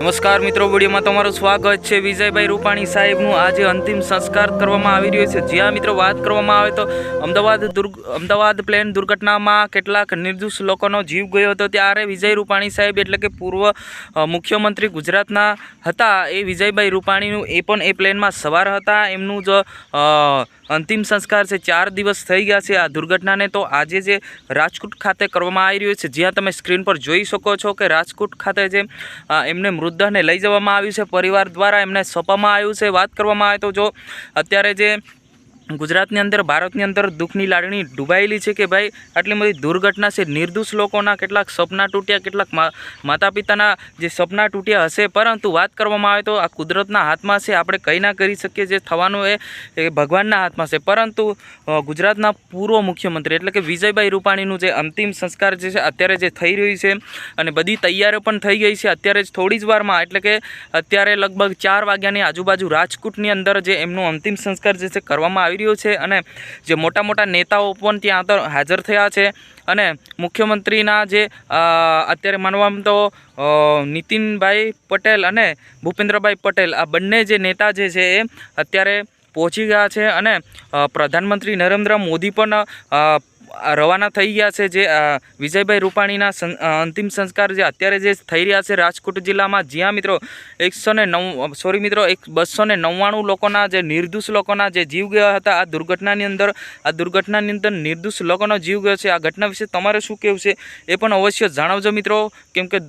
નમસ્કાર મિત્રો, વિડીયોમાં તમારું સ્વાગત છે વિજયભાઈ રૂપાણી સાહેબનું. આજે અંતિમ સંસ્કાર કરવામાં આવી રહ્યો છે. જ્યાં મિત્રો વાત કરવામાં આવે તો અમદાવાદ અમદાવાદ પ્લેન દુર્ઘટનામાં કેટલાક નિર્દોષ લોકોનો જીવ ગયો હતો. ત્યારે વિજય રૂપાણી સાહેબ એટલે કે પૂર્વ મુખ્યમંત્રી ગુજરાતના હતા. એ વિજયભાઈ રૂપાણીનું એ પણ એ પ્લેનમાં સવાર હતા. એમનું જ અંતિમ સંસ્કાર છે. ચાર દિવસ થઈ ગયા છે આ દુર્ઘટનાને. તો આજે જે રાજકોટ ખાતે કરવામાં આવી રહ્યું છે, જ્યાં તમે સ્ક્રીન પર જોઈ શકો છો કે રાજકોટ ખાતે જે એમને મૃતદેહને લઈ જવામાં આવ્યું છે. પરિવાર દ્વારા એમને સોંપવામાં આવ્યું છે. વાત કરવામાં આવે તો જો અત્યારે જે ગુજરાતની અંદર, ભારતની અંદર દુઃખની લાગણી ડૂબાયેલી છે કે ભાઈ, આટલી બધી દુર્ઘટના છે, નિર્દોષ લોકોના કેટલાક સપના તૂટ્યા, કેટલાક માતા પિતાના જે સપના તૂટ્યા હશે, પરંતુ વાત કરવામાં આવે તો આ કુદરતના હાથમાં છે, આપણે કંઈ ના કરી શકીએ, જે થવાનું એ ભગવાનના હાથમાં છે. પરંતુ ગુજરાતના પૂર્વ મુખ્યમંત્રી એટલે કે વિજયભાઈ રૂપાણીનું જે અંતિમ સંસ્કાર જે છે, અત્યારે જે થઈ રહ્યું છે અને બધી તૈયારીઓ પણ થઈ ગઈ છે, અત્યારે જ થોડી જ વારમાં, એટલે કે અત્યારે લગભગ ચાર વાગ્યાની આજુબાજુ રાજકોટની અંદર જે એમનું અંતિમ સંસ્કાર જે છે, કરવામાં આવી રહ્યો છે અને જે મોટા મોટા નેતાઓ પણ ત્યાં આગળ હાજર થયા છે અને મુખ્યમંત્રીના જે અત્યારે માનવામાં તો નીતિનભાઈ પટેલ અને ભૂપેન્દ્રભાઈ પટેલ, આ બંને જે નેતા જે છે એ અત્યારે પહોંચી ગયા છે અને પ્રધાનમંત્રી નરેન્દ્ર મોદી પણ રવાના થઈ ગયા છે જે વિજયભાઈ રૂપાણીના અંતિમ સંસ્કાર જે અત્યારે જે થઈ રહ્યા છે રાજકોટ જિલ્લામાં, જ્યાં મિત્રો એકસો નવ, સોરી મિત્રો, એક બસો ને નવ્વાણું લોકોના જે નિર્દોષ લોકોના જે જીવ ગયા હતા, આ દુર્ઘટનાની અંદર, આ દુર્ઘટનાની અંદર નિર્દોષ લોકોનો જીવ ગયો છે. આ ઘટના વિશે તમારે શું કહેવું છે એ પણ અવશ્ય જણાવજો મિત્રો. કેમ કે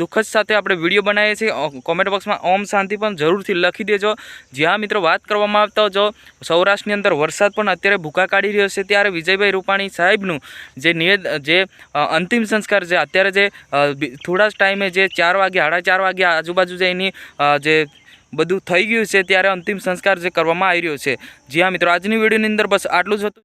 દુઃખદ સાથે આપણે વીડિયો બનાવીએ છીએ. કોમેન્ટ બોક્સમાં ઓમ શાંતિ પણ જરૂરથી લખી દેજો. જ્યાં મિત્રો વાત કરવામાં આવતા જો, સૌરાષ્ટ્રની અંદર વરસાદ પણ અત્યારે ભૂકા કાઢી રહ્યો છે. ત્યારે વિજયભાઈ રૂપાણી સાહેબનું જે નિવેદ, જે અંતિમ સંસ્કાર છે અત્યારે જે થોડા જ ટાઈમે જે ચાર વાગે, સાડા ચાર વાગે આજુબાજુ જે એની જે બધું થઈ ગયું છે, ત્યારે અંતિમ સંસ્કાર જે કરવામાં આવી રહ્યો છે. જ્યાં મિત્રો, આજની વિડીયોની અંદર બસ આટલું જ હતું.